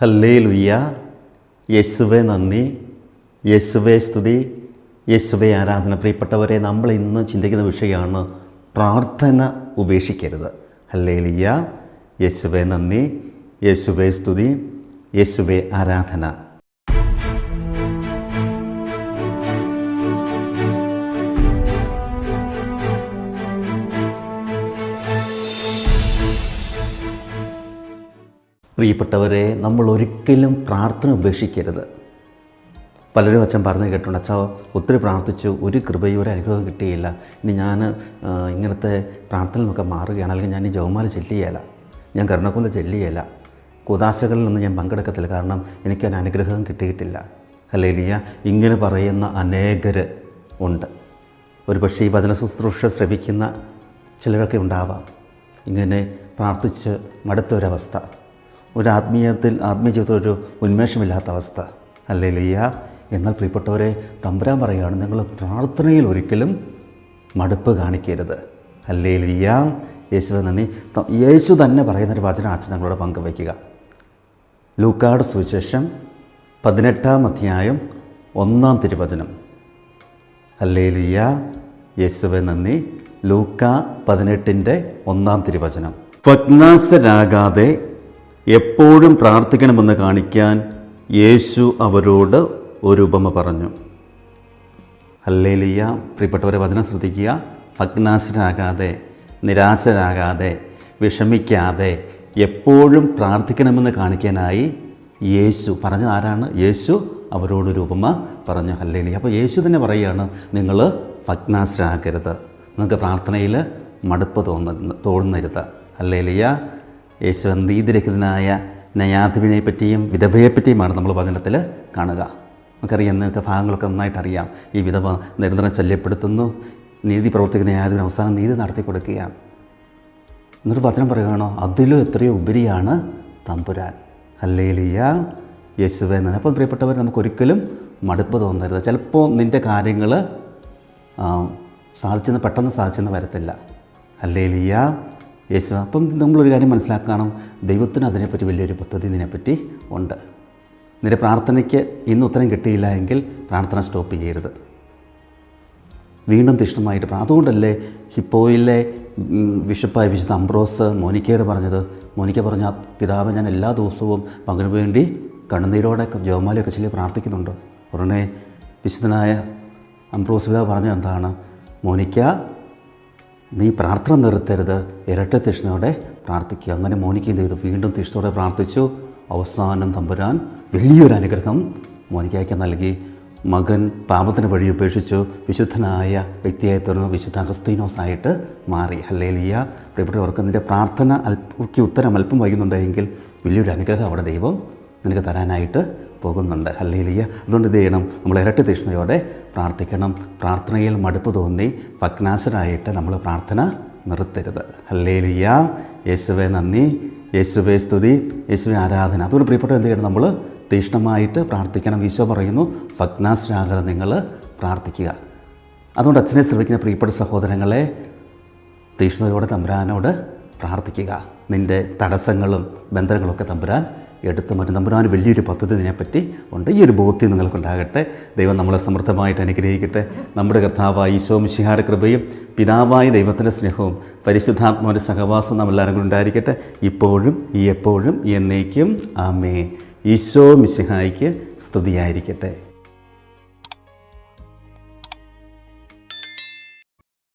ഹല്ലേ ലുയ്യ യേശുവെ നന്ദി. യേശുവെ സ്തുതി. യേശുവെ ആരാധന. പ്രിയപ്പെട്ടവരെ നമ്മൾ ഇന്ന് ചിന്തിക്കുന്ന വിഷയമാണ് പ്രാർത്ഥന ഉപേക്ഷിക്കരുത്. ഹല്ലേ ലുയ്യ യേശുവെ നന്ദി. യേശുവെ സ്തുതി. യേശുവെ ആരാധന. പ്രിയപ്പെട്ടവരെ നമ്മൾ ഒരിക്കലും പ്രാർത്ഥന ഉപേക്ഷിക്കരുത്. പലരും അച്ഛൻ പറഞ്ഞു കേട്ടിട്ടുണ്ട് അച്ഛാ ഒത്തിരി പ്രാർത്ഥിച്ചു ഒരു കൃപയും ഒരു അനുഗ്രഹം കിട്ടിയില്ല. ഇനി ഞാൻ ഇങ്ങനത്തെ പ്രാർത്ഥന നിന്നൊക്കെ മാറുകയാണ് അല്ലെങ്കിൽ ഞാൻ ഈ ജവമാല ചെല്ലുകയില്ല. ഞാൻ കരുണക്കുല ചെല്ലുകയില്ല. കുതാശകളിൽ നിന്ന് ഞാൻ പങ്കെടുക്കത്തില്ല കാരണം എനിക്ക് എനിക്കൊരു അനുഗ്രഹം കിട്ടിയിട്ടില്ല. അല്ലേലിയ ഇങ്ങനെ പറയുന്ന അനേകർ ഉണ്ട്. ഒരു പക്ഷേ ഈ വചന ശുശ്രൂഷ ശ്രമിക്കുന്ന ചിലരൊക്കെ ഉണ്ടാവാം. ഇങ്ങനെ പ്രാർത്ഥിച്ച് മടുത്ത ഒരവസ്ഥ. ഒരു ആത്മീയത്തിൽ ആത്മീയ ജീവിതത്തിൽ ഒരു ഉന്മേഷമില്ലാത്ത അവസ്ഥ. അല്ലേ ലയ്യ എന്നാൽ പ്രിയപ്പെട്ടവരെ തമ്പുരാൻ പറയുകയാണ് നിങ്ങൾ പ്രാർത്ഥനയിൽ ഒരിക്കലും മടുപ്പ് കാണിക്കരുത്. അല്ലേ ലയ്യ യേശു നന്ദി യേശു തന്നെ പറയുന്ന ഒരു വചന അച്ഛൻ ഞങ്ങളോട് പങ്കുവയ്ക്കുക. ലൂക്കാട് സുവിശേഷം പതിനെട്ടാം അധ്യായം ഒന്നാം തിരുവചനം. അല്ലേ ലിയ യേശുവെ നന്ദി ലൂക്ക പതിനെട്ടിന്റെ ഒന്നാം തിരുവചനം. ഭഗ്നാശരാകാതെ എപ്പോഴും പ്രാർത്ഥിക്കണമെന്ന് കാണിക്കാൻ യേശു അവരോട് ഒരു ഉപമ പറഞ്ഞു. അല്ലേലിയ പ്രിയപ്പെട്ടവരെ വചനം ശ്രദ്ധിക്കുക. ഭഗ്നാശരാകാതെ നിരാശരാകാതെ വിഷമിക്കാതെ എപ്പോഴും പ്രാർത്ഥിക്കണമെന്ന് കാണിക്കാനായി യേശു പറഞ്ഞത് ആരാണ്? യേശു അവരോട് ഒരു ഉപമ പറഞ്ഞു. ഹല്ലേലിയ. അപ്പോൾ യേശു തന്നെ പറയുകയാണ് നിങ്ങൾ ഭഗ്നാശരാകരുത് നിങ്ങൾക്ക് പ്രാർത്ഥനയിൽ മടുപ്പ് തോന്നുന്ന തോന്നുന്നരുത്. ഹല്ലേലിയ. യേശു നീതിരഹിതനായ നയാധിപിനെ പറ്റിയും വിധവയെ പറ്റിയുമാണ് നമ്മൾ വചനത്തിൽ കാണുക. നമുക്കറിയാം നിങ്ങൾക്ക് ഭാഗങ്ങളൊക്കെ നന്നായിട്ട് അറിയാം. ഈ വിധവ നിരന്തരം ശല്യപ്പെടുത്തുന്നു. നീതി പ്രവർത്തിക്കുന്ന യാതൊരു അവസാനം നീതി നടത്തി കൊടുക്കുകയാണ്. എന്നൊരു വചനം പറയുകയാണോ? അതിലും എത്രയോ ഉപരിയാണ് തമ്പുരാൻ. ഹല്ലേലിയ. യേശുവെ എന്നാണ് അപ്പം പ്രിയപ്പെട്ടവർ നമുക്കൊരിക്കലും മടുപ്പ് തോന്നരുത്. ചിലപ്പോൾ നിന്റെ കാര്യങ്ങൾ സാധിച്ചെന്ന് പെട്ടെന്ന് സാധിച്ചെന്ന് വരത്തില്ല. ഹല്ലേലിയ. യേശു അപ്പം നമ്മളൊരു കാര്യം മനസ്സിലാക്കണം. ദൈവത്തിന് അതിനെപ്പറ്റി വലിയൊരു പദ്ധതി ഇതിനെപ്പറ്റി ഉണ്ട്. നിന്റെ പ്രാർത്ഥനയ്ക്ക് ഇന്ന് ഉത്തരം കിട്ടിയില്ല എങ്കിൽ പ്രാർത്ഥന സ്റ്റോപ്പ് ചെയ്യരുത്. വീണ്ടും തീഷ്ണമായിട്ട് അതുകൊണ്ടല്ലേ ഹിപ്പോയിലെ വിശപ്പായ വിശുദ്ധ അംബ്രോസ് മോനിക്കയോട് പറഞ്ഞത്. മോനിക്ക പറഞ്ഞ പിതാവ് ഞാൻ എല്ലാ ദിവസവും പകന് വേണ്ടി കണ്ണുനീരോടെ ജോമാലയൊക്കെ ചൊല്ലി പ്രാർത്ഥിക്കുന്നുണ്ട്. ഉടനെ വിശുദ്ധനായ അംബ്രോസ് പിതാവ് പറഞ്ഞത് എന്താണ്? മോനിക്ക നീ പ്രാർത്ഥന നിർത്തരുത്. ഇരട്ട തിഷ്ണയോടെ പ്രാർത്ഥിക്കുക. അങ്ങനെ മോനിക്ക ചെയ്തു? വീണ്ടും തിഷ്ണയോടെ പ്രാർത്ഥിച്ചു. അവസാനം തമ്പുരാൻ വലിയൊരു അനുഗ്രഹം മോനിക്കയ്ക്ക് നൽകി. മകൻ പാപത്തിന് വഴി ഉപേക്ഷിച്ചു. വിശുദ്ധനായ വ്യക്തിയായി തീർന്നു. വിശുദ്ധ അഗസ്തീനോസായിട്ട് മാറി. ഹല്ലേലിയ. പ്രിയപ്പെട്ടവർക്ക് നിന്റെ പ്രാർത്ഥന അല്പ ഉത്തരം അല്പം വൈകുന്നുണ്ടെങ്കിൽ വലിയൊരു അനുഗ്രഹം അവിടെ ദൈവം നിനക്ക് തരാനായിട്ട് പോകുന്നുണ്ട്. ഹല്ലേലിയ. അതുകൊണ്ട് ഇത് ചെയ്യണം? നമ്മൾ ഇരട്ടി തീഷ്ണയോടെ പ്രാർത്ഥിക്കണം. പ്രാർത്ഥനയിൽ മടുപ്പ് തോന്നി ഭഗ്നാശരായിട്ട് നമ്മൾ പ്രാർത്ഥന നിർത്തരുത്. ഹല്ലേലിയ. യേശുവെ നന്ദി. യേശുവെ സ്തുതി. യേശുവെ ആരാധന. അതുകൊണ്ട് പ്രിയപ്പെട്ട എന്ത് ചെയ്യണം? നമ്മൾ തീഷ്ണമായിട്ട് പ്രാർത്ഥിക്കണം. ഈശോ പറയുന്നു ഭഗ്നാശരാകാതെ നിങ്ങൾ പ്രാർത്ഥിക്കുക. അതുകൊണ്ട് അച്ഛനെ ശ്രമിക്കുന്ന പ്രിയപ്പെട്ട സഹോദരങ്ങളെ തീഷ്ണതയോടെ തമ്പുരാനോട് പ്രാർത്ഥിക്കുക. നിന്റെ തടസ്സങ്ങളും ബന്ധനങ്ങളൊക്കെ തമ്പുരാൻ എടുത്തു മാറ്റി. തമ്പുരാൻ വലിയൊരു പദ്ധതി ഇതിനെപ്പറ്റി ഉണ്ട്. ഈ ഒരു ബോധ്യം നിങ്ങൾക്കുണ്ടാകട്ടെ. ദൈവം നമ്മളെ സമൃദ്ധമായിട്ട് അനുഗ്രഹിക്കട്ടെ. നമ്മുടെ കർത്താവായ ഈശോ മിശിഹാട് കൃപയും പിതാവായ ദൈവത്തിന്റെ സ്നേഹവും പരിശുദ്ധാത്മാവിന്റെ സഹവാസവും നമ്മളെല്ലാവരും കൂടി ഉണ്ടായിരിക്കട്ടെ. ഇപ്പോഴും ഈ എപ്പോഴും എന്നേക്കും. ആമേ ഈശോ മിശിഹായിക്ക് സ്തുതിയായിരിക്കട്ടെ.